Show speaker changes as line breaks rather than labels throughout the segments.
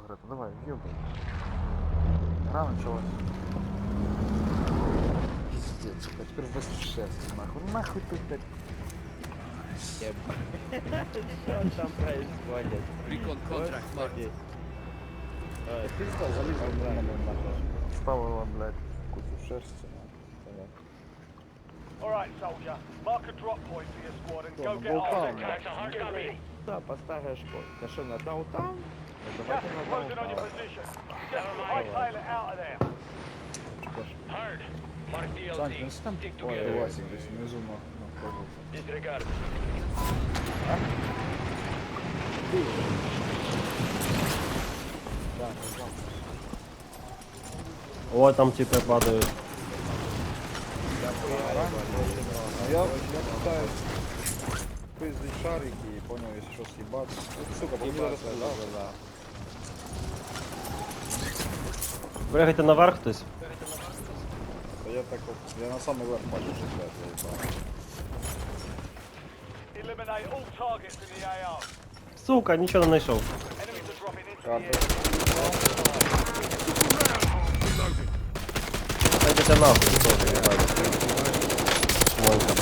грати, давай, ёбай. Гра началась. Пиздец, блядь, теперь весь шерсть, нахуй. Нахуй ты, блядь.
Что там происходит?
Recon contract marked.
Что, залез в нахуй?
Ставила, блядь, кучу шерсти.
Alright, soldier. Mark a drop point for your squad and go get
болтаем.
armed.
Да, поставишь код. Ты что, на даунтаун? Ну,
там Ой. Васик десь внизу на, на кого.
Disregard.
Да.
О, там типи падають.
А я, я пытаюсь пиздить шарики и понял, если что, съебаться. Сука, по мне
Ебаться,
зараз
да, да, да.
Пригайте наверх хтось.
Да я так вот, я на самый верх бачу, що блядь, я їбав.
Eliminate all targets in the AR.
Сука, нічого не знайшов.
Enemies are dropping into
Карта.
the area.
Та йдете нахуй, теж їбать. Шмонька,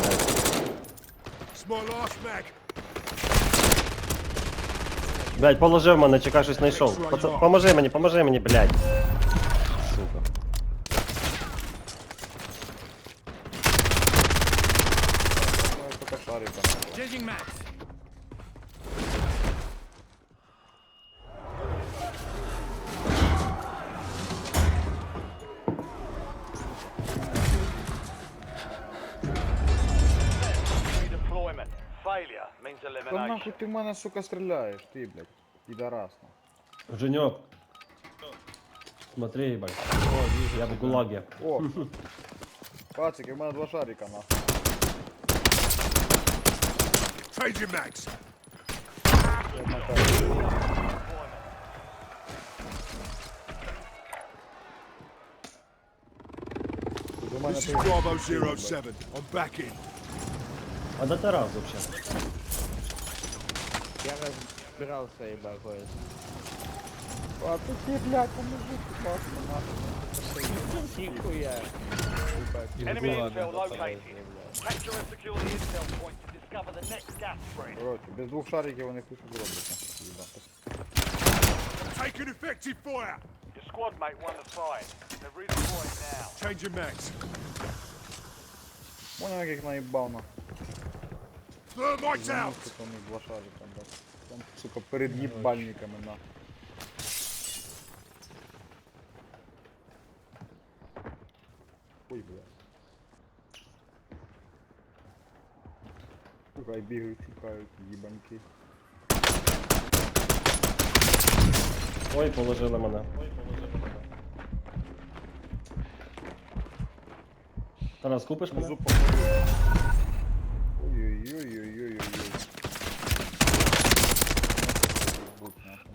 блядь. Блядь, положив мене, чекай, щось знайшов. Паца- Поможи мені, поможи мені, блядь.
нахуй ти в мене, сука, стріляєш, ти, блядь, підарас. нахуй.
Женек. Смотри, ебать. Я в гулаге.
О! Пацики, в мене два шарика, нахуй. Одна карта. Тут у мене
This is
ти-
Bravo Zero Seven. I'm back in.
А де ти раз вообще?
Я разбирался, ебать, кое
А тут ти, блядь, поможи, будь ласка, нахуй.
Нихуя.
Enemy intel located. Capture and secure the intel point to discover the next gas spread.
Короче, без двох шариків вони хуй тут роблять, нахуй, їбати.
Taking effective fire.
Your squad mate won the fight. They're redeploying now.
Changing mags.
Понял, як їх наїбав, нахуй.
Out.
Тут два шарика, блядь. Там, сука, перед їбальниками, нахуй. Ой, блядь. Хай бігають, шукають, їбаньки.
Ой, положили мене. Тарас, купиш мене?
Зуб Ой-ой-ой-ой-ой-ой. Будь нахуй.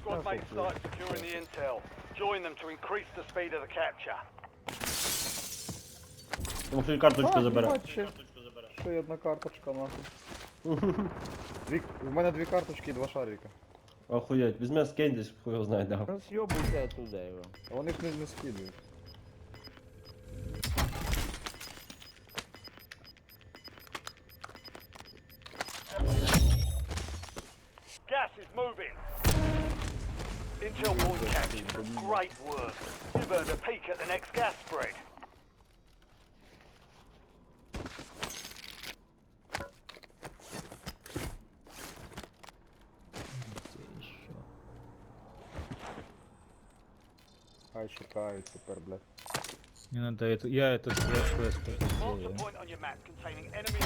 Squad mates start securing the intel. Join them to increase the speed of the capture.
Тому що і карточку
А,
забере.
їбать, ще, ще й одна карточка, нахуй. Дві, в мене дві карточки і два шарика.
Охуєть, візьми скинь десь, хуй його знає, да.
Ну съебывайся оттуда его.
А вони ж не, не скидують.
Intel point captured. Great work. You've earned a peek at the next gas spread.
Хай шукають тепер, блядь.
Мне надо это, я этот квест
Mark the point on your map containing enemy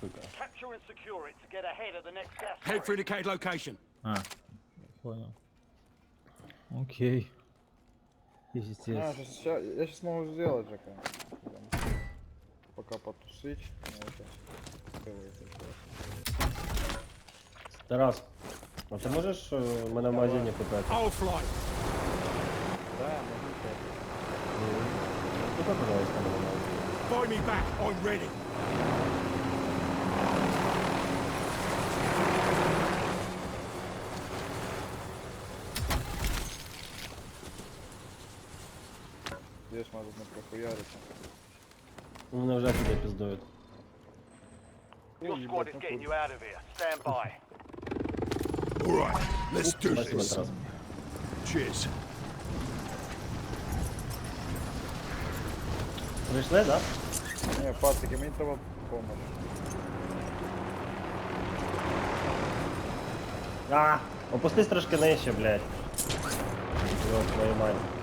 intel. Capture and secure it to get ahead of the next gas
Head for
spread.
indicated location.
А, понял. Окей. Пиздец.
А, я сейчас могу сделать же, конечно. Пока потусить. Ну.
Тарас, а ти можеш е, мене в магазині купити?
Да, могу.
Купи, пожалуйста, мене в магазині.
Find me back. I'm ready.
Может не прохуяриться.
Вони вже туди піздують.
Your
Ой,
squad is
ну
getting you out of here. Stand by.
All right, let's do
Спасибо,
this.
Тарас.
Cheers.
Прийшли, да?
Не, пацики, мені треба помощь.
А, опустись трошки нижче, блядь. Йоп, твою мать.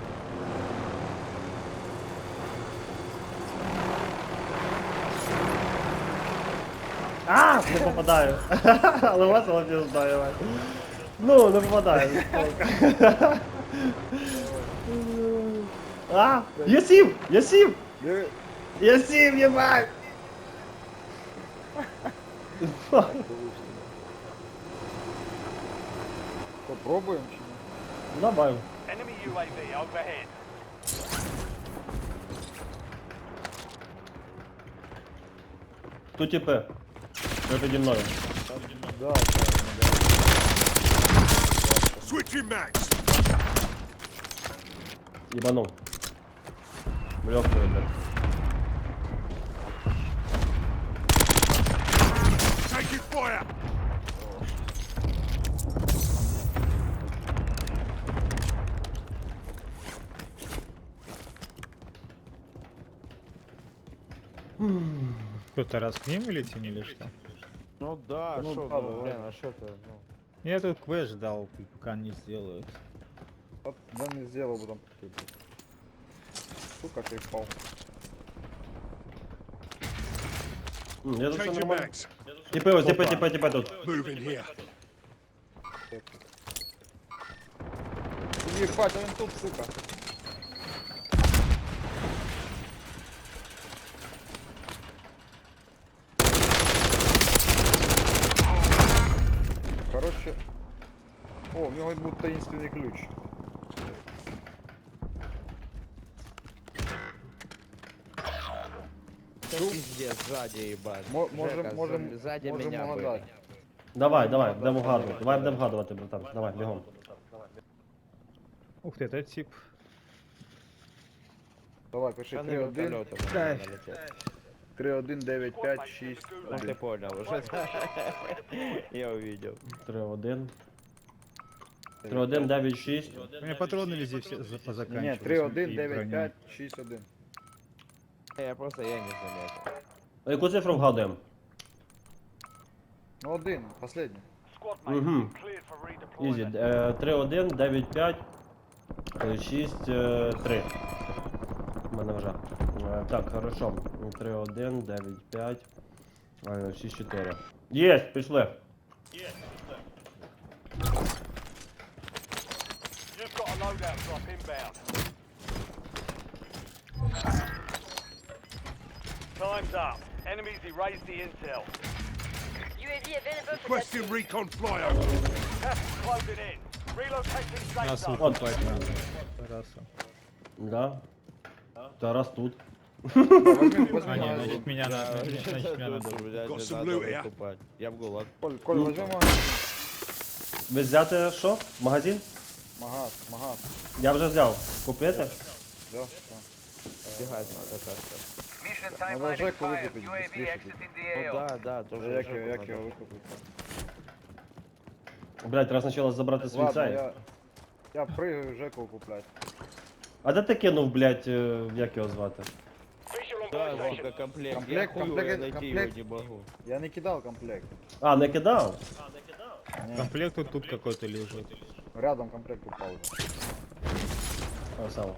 А, не попадаю. Але весело піздаю, мать. Ну, не попадаю. А, я сів, я сів,
Диви,
я сів, єбать.
попробуємо чи ні?
Давай.
Enemy UAV overhead.
Тут типи. Що піді мною?
Да, ну, да.
Mags.
Ебанул. Легкую, блядь.
Что, Тарас, к ним летим или что?
Ну да,
Ну да,
ну, блин, а что ты, ну.
Я тут квест ждал, пока не сделают.
От, да не сделал бы там. Сука, ты впал.
М, Я тут все
Changing
нормально.
mags.
Типи, ось, типи, типи, типи тут.
Here.
Ебать, он тут, сука. О, у него будет таинственный ключ.
Да пиздец, сзади ебать.
Мо- можем,
Жека,
можем,
сзади
можем
меня были.
угадать.
Давай, давай, будемо вгадувати. Давай будемо вгадувати, братан. Давай, бігом.
Ух ты, это тип.
Давай, пиши
Та на
3-1,
вертольоте можна
Дай.
налетіти.
3-1, 9, 5, 6,
Ну ты понял уже. Я увидел.
3-1. 3-1, 9, 6.
У меня патроны везде все за-
Не,
позаканчивались.
3-1,
и
9,
броня.
5, 6, 1.
Я просто я не заметил.
А яку цифру вгадуємо?
Ну, один, последний.
For
Ізі. Е, 3-1, 9, 5, 6, 3. У мене вже. Е, Так, хорошо. 3-1, 9, 5, 6, 4. Єсть, пішли.
Loadout drop inbound. Time's up. Enemies erased the intel.
UAV available for
Question
testing.
recon flyover.
Closing in. Relocating safe
Нас
zone.
выкупать надо. Тараса.
Да. Тарас тут.
А, не, значит меня надо, значит меня надо.
Got some loot here.
Я в гулаг.
Коль, магазин.
Ви взяти що? Магазин?
Магаз, магаз.
Я вже взяв. Купити?
Да.
Бегать надо как-то.
Надо Жеку выкупить быстрее.
Ну да, да, тоже.
Як
Жеку
його, як його викупити?
Блять, треба спочатку забрати свій
Ладно,
цей.
я... Я прыгаю Жеку куплять.
А де ти кинув, блять, як його звати?
Да, сука, комплект.
Комплект,
я хуй
комплект,
найти
комплект.
его не могу.
Я не кидал комплект.
А, не кидав?
Комплект вот тут какой-то лежит.
Рядом комплект упал.
А, сам.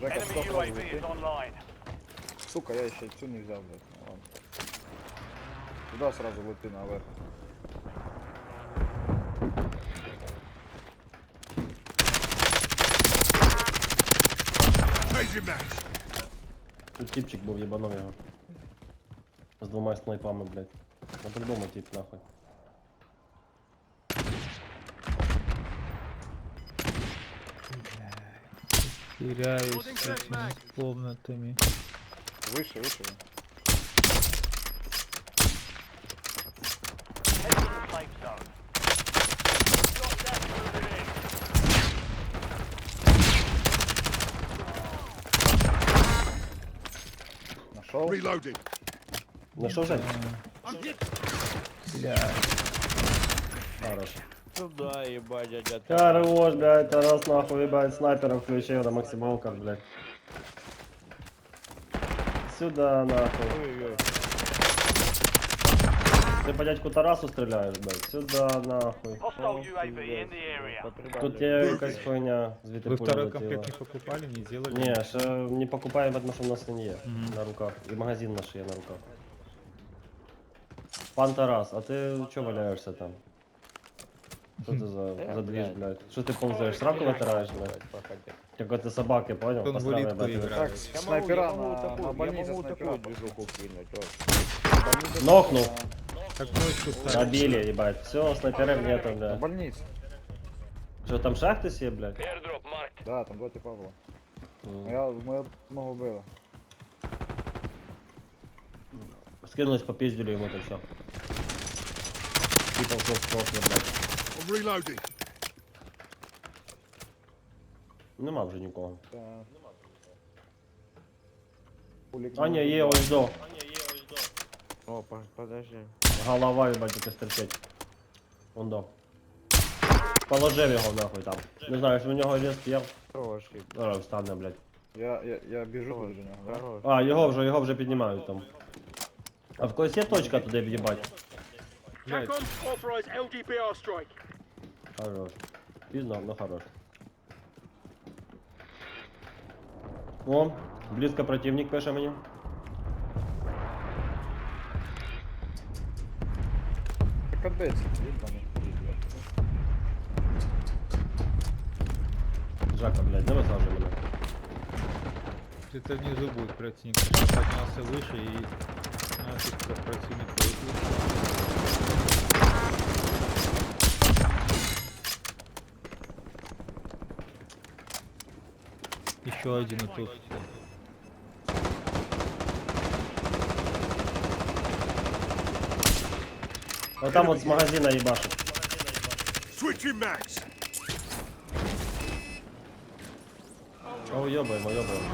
Жека
Enemy
стоп сразу
UAV is
летит.
online.
Сука, я еще цю не взял, блядь. Ну, ладно. Туда сразу лети наверх.
Тут типчик був, єбанув його. З двома снайпами, блять. Ну по-любому тип, нахуй.
теряюсь с этими комнатами.
Выше, выше.
Нашел.
Нашел, Жень?
Бля.
Хорош.
Туда, ебать, дядя.
Хорош, блядь, Тарас нахуй, ебать, снайпером включил на максималках, блядь. Сюда, нахуй.
Ой-ой.
Ти по дядьку Тарасу стріляєш, блядь. Сюда, нахуй.
Hostile UAV in the area.
Тут є якась хуйня, звідти
вы
пуля
второй
летіла.
комплект не покупали, не сделали?
Ні, ще не покупаємо, тому що в нас не є
Мгм.
на руках. І магазин наш є на руках. Пан Тарас, а ти чого валяєшся там? Що це за,
Та,
за двіж,
блядь.
блядь? Що ти повзаєш? Сраку витираєш, блядь? Як от ти собаки, понял?
Он в
Пострами,
улитку
блядь,
играет.
тебе.
Так,
Я могу,
снайпера
я могу
на,
такую,
на
я
больнице
могу
снайпера.
такую движуху кинуть. вот.
Нокнув.
Так ночью ставить.
Забили, їбать. Все, снайперів нету,
На
блядь.
больнице.
Що там ще хтось є, блядь?
Airdrop marked.
Да, там два типа було.
М.
Я, ми одного вбили.
Скинулись, попіздили йому, так все. Типа все строкне, блядь.
I'm reloading.
Нема вже нікого.
Та... Пулік
А ні,
не
є ось до.
О, по- подожди.
Голова, їбать, яка стерчить. Вон до. Положив його нахуй там. Не знаю, що в нього ліс є.
Хороший.
Зараз встане, блядь.
Я, я, я біжу тут до нього. да?
Хороший.
А, його вже, його вже піднімають там. А в когось є точка туди в'їбать?
Блядь,
Authorized LGBR strike.
Хорош. Пізно, но хорош. О, близько противник пише мені.
Так капець, їбаний.
Жака, блядь, не висаджуй мене.
где-то внизу будет противник. Сейчас поднялся выше и нафиг про- противник будет. Еще один и тут.
А там от з магазина їбашить.
Switching mags.
О, йобаємо, йобаємо.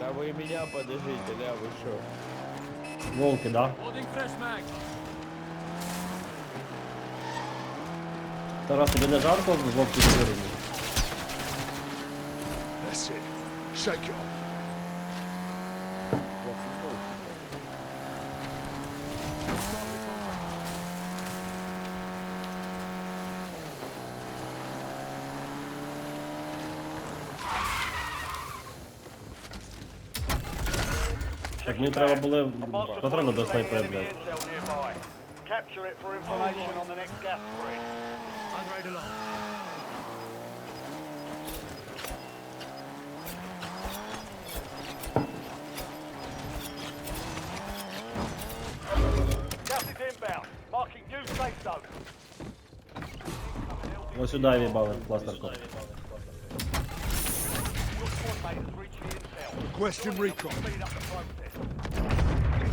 Да вы меня подождите, да, вы шо?
Волки, да?
Loading fresh mag.
Тарас, тобі не жарко в вовки вирівні?
That's it. Shake it off.
Так мені треба були
Monster
патрони до
forces
снайпера,
enemy
блядь.
intel nearby. Capture it for information on the next gas spread.
On right along.
inbound. Marking new safe zone.
Ось сюди в'їбали, кластерку.
Your squad mate has reached the intel.
Requesting recon.
Speed up the process.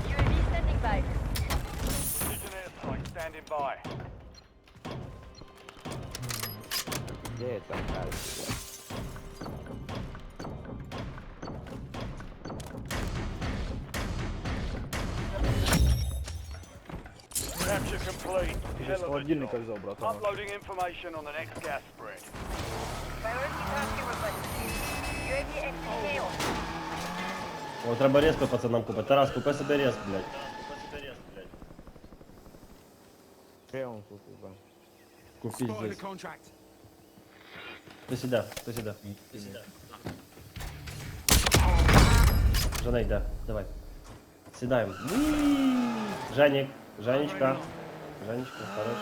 UAV standing by.
Engineer site standing by.
Где это, блядь?
Capture complete.
Я з холодильника взяв, братан.
Uploading information on the next gas spread.
Priority tasking requested. UAV XPKO.
О, треба респи пацанам купити. Тарас, купи собі респ, блядь.
Где он тут, ебать?
Купи
Spotted a
здесь.
contract.
Ти сюди, ти сюди. Жена йде, давай. Сідаємо. Женік, Женечка. Женечка, хорош.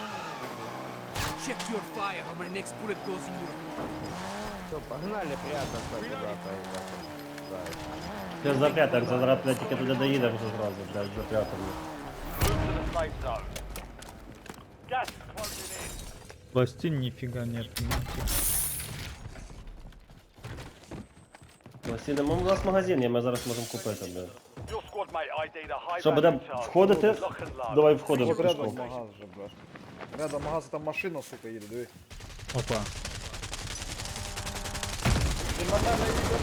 Check your fire or my next bullet goes in your
Все, погнали, приятно с вами, ребята, ебать. Да.
Ти запрятаємося, зараз, блядь, тільки туди доїдемо вже зразу, блядь, запрятаємо.
Move to the safe zone. Gas is closing in.
Пластин нифига нет.
Сідемо, у нас магазин є, ми зараз можемо купити, блядь. Що, будемо входити? Давай входимо. Тут
рядом
пішком.
магаз вже. Рядом магаз, там машина, сука, їде, диви.
Опа.
Ти Макс. мене їде.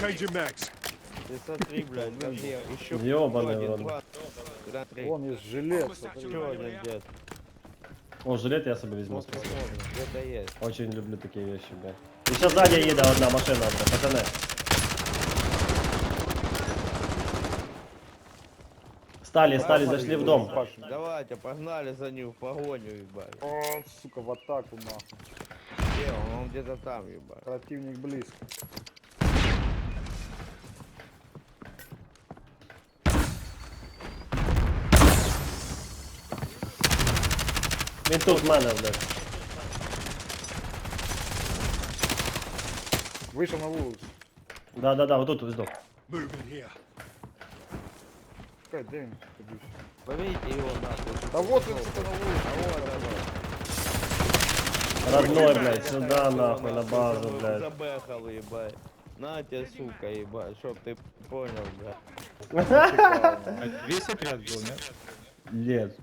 Changing
max. 53, блядь, где? Еще
Ёбаный
в
рот.
Куда три?
Вон есть жилет.
О, жилет я
себе возьму.
Очень люблю такие вещи, бля. І ще ззаді їде одна машина, блядь, пацани. Стали, стали, зашли в дом.
Паш,
Давайте, погнали за ним в погоню, ебать.
О, сука, в атаку нахуй.
Где он? Он где-то там, ебать.
Противник близко.
Він тут в мене, блядь.
Вийшов на вулицю.
Да, да, да, отут ось здох.
Moving here.
Чекай, де він? Тобі ж.
Ловите его нахуй.
Та вот він, сука, на вулиці.
А вот оно.
Родной, блядь, сюда
Так,
нахуй,
его
на базу,
заб-
блядь.
Забэхал, ебать. На тебе, сука, ебать, чтоб ты понял, блядь.
А весь отряд был, нет?
Лет.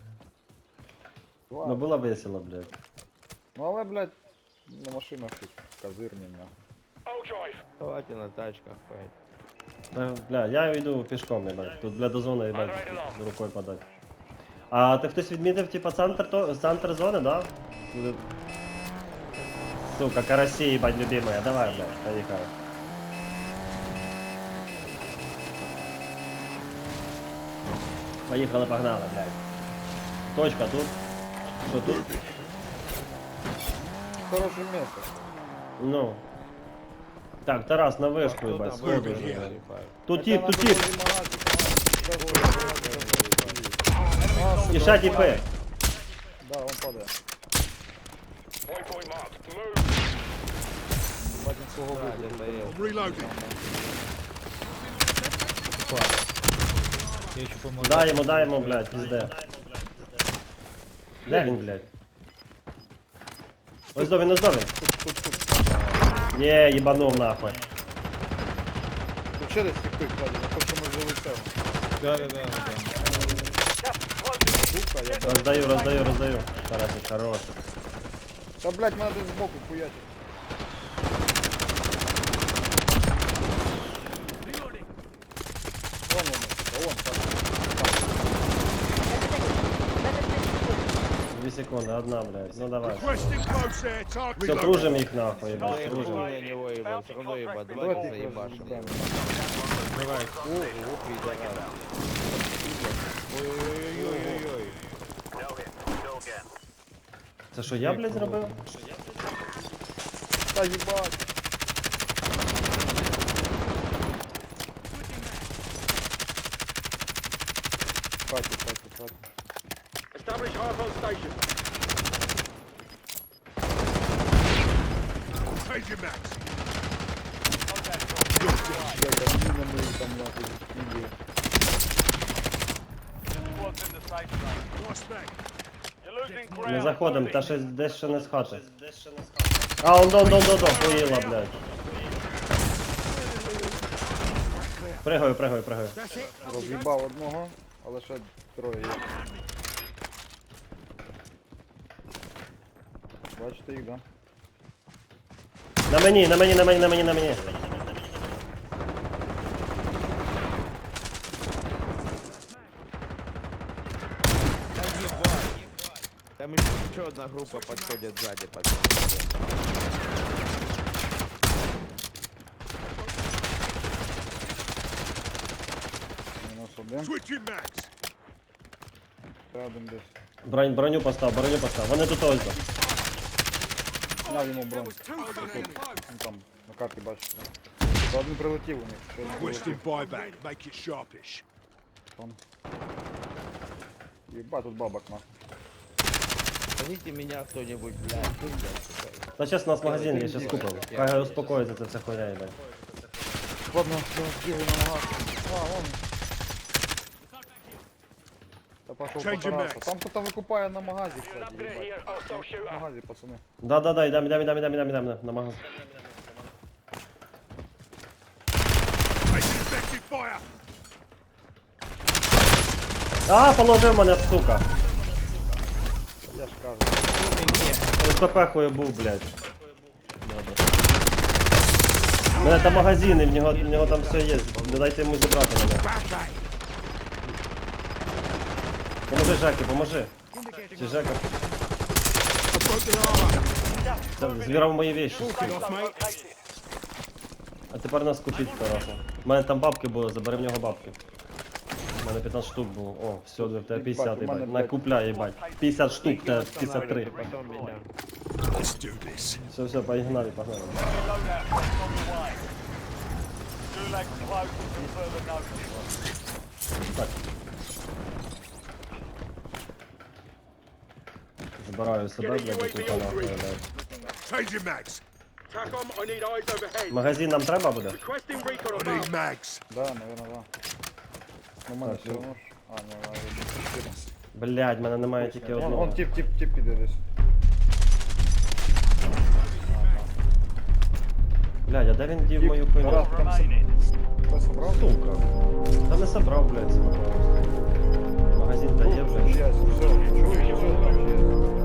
Ну
Ладно.
було весело, блядь.
Ну але, блядь, на машинах тут козирні, нахуй.
I'll drive.
Давайте на тачках, поедем.
Та, Бля, я йду пішком, ебать. Тут, бля, до зони, ебать, рукою подати. А ти хтось відмітив, типа, центр, то, центр зони, да? Буде- Сука, караси, ебать, любимая. Давай, блядь, поїхали. Поїхали, погнали, блядь. Точка тут. Що тут?
Хороше місце.
Ну. Так, Тарас, на
вешку,
ебать, сходу. Тут тип, тут тип. І ще тіпи.
Да, он падає. Бачим свого
вибуху. Даємо, даємо, блядь, пізде. Де він, блядь? Ось до він, ось. Тут, тут, тут. Є, їбанув нахуй.
Тут ще десь тіпи, кстати, на те, що ми жили цього.
Да, да, да, да.
Gas is closing.
Сука, я...
Роздаю, роздаю, роздаю. Тарасик, хорош.
Та, блядь, мене десь збоку
Дві секунди, одна, блядь. Ну давай.
Requesting close air. Target
Все,
reloading.
кружим їх нахуй,
Да
ебать,
я
кружим.
хуй на него, ебать, все равно, ебать,
Давайте
давайте
їх
заебашим.
роз'їбемо.
Давай.
О, о, пидорас. Ой-ой-ой-ой-ой.
Це що, я, блядь, зробив?
Та їбать. Хаті, хаті, хаті.
Establish IFO station.
Не заходим, та щось десь ще не схаче. А, он дон дон дон дон, поїла, блядь. Пригаю, пригаю, пригаю.
Роз'їбав одного, але ще троє є. Бачите їх, да?
На мені, на мені, на мені, на мені, на мені.
Там еще одна группа подходит сзади, пацаны.
Мінус один,
Switching mags.
ще один десь.
Бронь, броню постав, броню постав. Вони тут ось. до.
На йому бронь. Тут, ну, там, на карті бачите. То один прилетів у них, ще один
Requesting
прилетів.
buyback. Make it sharpish.
Там. Єба, тут бабок нахуй.
Возьмите меня кто-нибудь, блядь. тут, блядь, сука.
Та зараз у нас магазин, я щас купив. Хай успокоїться ця вся хуйня, їбать.
Ладно, бігаю на магаз. А, вон. Пошов по Тарасу. Там хто-то викупає на магазі, кстати, На магазі, пацани.
Да, да, да, йдем, йдем, йдем, йдем, йдем, йдем, на магазин.
Taking.
А, положив мене, сука.
Я ж кажу.
Хує був, блядь. У мене там магазини, в нього, в нього там все є. Не дайте йому зібрати мене. Поможи, Жеки, поможи. Чи Жека? Це Збирав мої вещи. А тепер нас купіть, Тараса. У мене там бабки були, забери в нього бабки. У мене 15 штук було. О, все, в тебе 50,
Їбать, у мене,
їбать.
блядь,
Накупляй, їбать. 50 штук, тебе 53.
Потом меня.
Let's.
Все, все, погнали, погнали.
Loadout
Забираю себе, блядь, тут нахуй, блядь.
Changing mags.
Магазин нам треба буде?
I need mags.
Да, наверное, да. Ну, у мене
Так,
все
ну.
одно ж. А, ні, ладно,
Блядь, в мене немає тільки
Вон,
одного.
вон тип, тип, тип іде десь.
Блядь, а де він дів мою хуйню?
Тарас, там
Remaining.
Ти собрав?
Сука. Та не собрав, блядь, себе просто. Магазин та є вже.
Чиясь, все, чуєш, все, там є.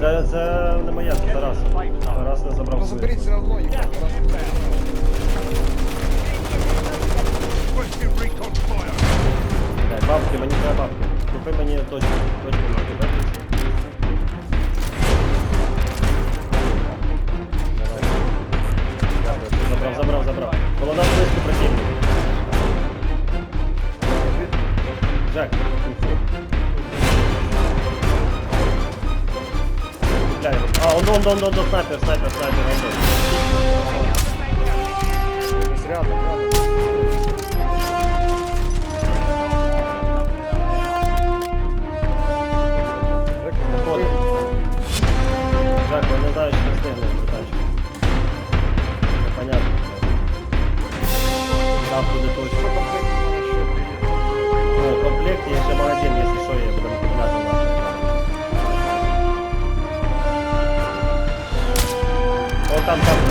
Це, це не моє, це Тарас. Тарас не забрав
Ну
свою.
заберіть все одно, їх Тарас.
Requesting
А, он, он, он, снайпер, снайпер, снайпер, он.
Десь рядом, рядом.
Вот. Жак, я не знаю, встигне цю тачку. Непонятно. Там буде точно.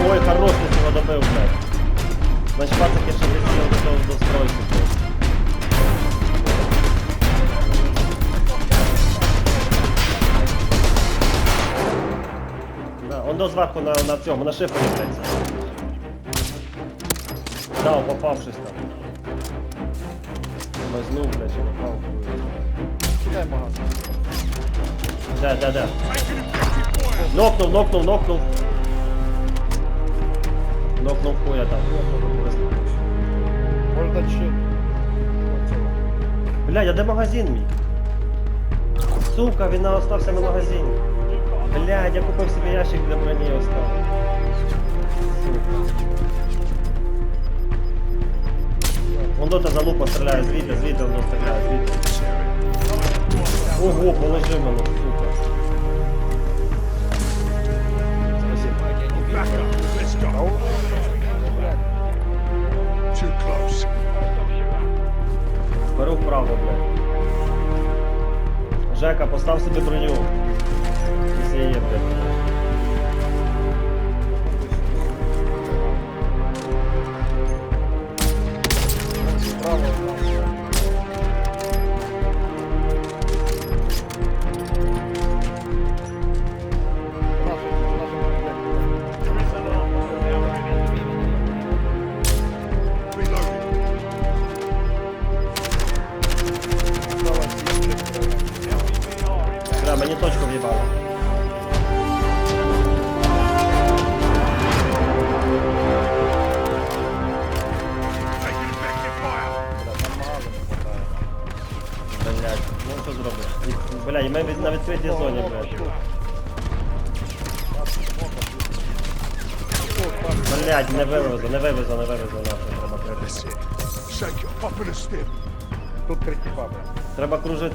ой, хорош, ти цього добив, блядь. Значить, пацаки ще присіли до того, до стройки, блядь. Да, он до зверху на, на цьому, на шифері грається. Да, он попав щось там. Мазнув, блядь, чи попав.
Кидай магазин.
Де, де, де? Нокнув, нокнув, нокнув. Нокнув хуя там.
Може дати ще.
Блядь, а де магазин мій? Сука, він остався на магазині. Блядь, я купив собі ящик для броні і оставив. Сука. Вон дота за лупа стріляє, звідти, звідти воно стріляє, звідти. Ого, положи мене, сука. Спасибо. Беру вправо, блядь. Жека, постав собі броню. Якщо є, блядь.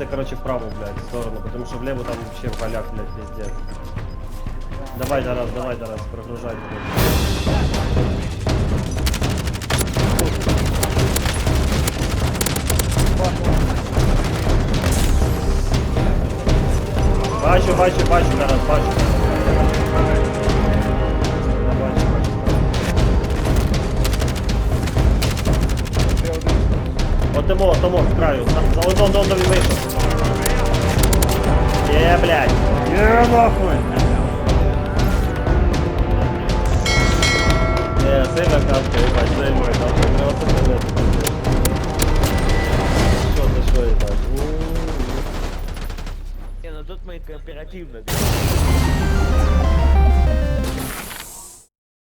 Короче, вправо, блядь, в сторону, потому що влево там вообще в галяк, блядь, пиздец. Давай, Тарас, давай, Тарас, прогружай, блядь. Бачу, бачу, бачу, где, блядь? Где нахуй? Не, сын на каске, ебать, сын мой, там у него тут нет. Что ты что, ебать? Не, ну тут мы
кооперативно.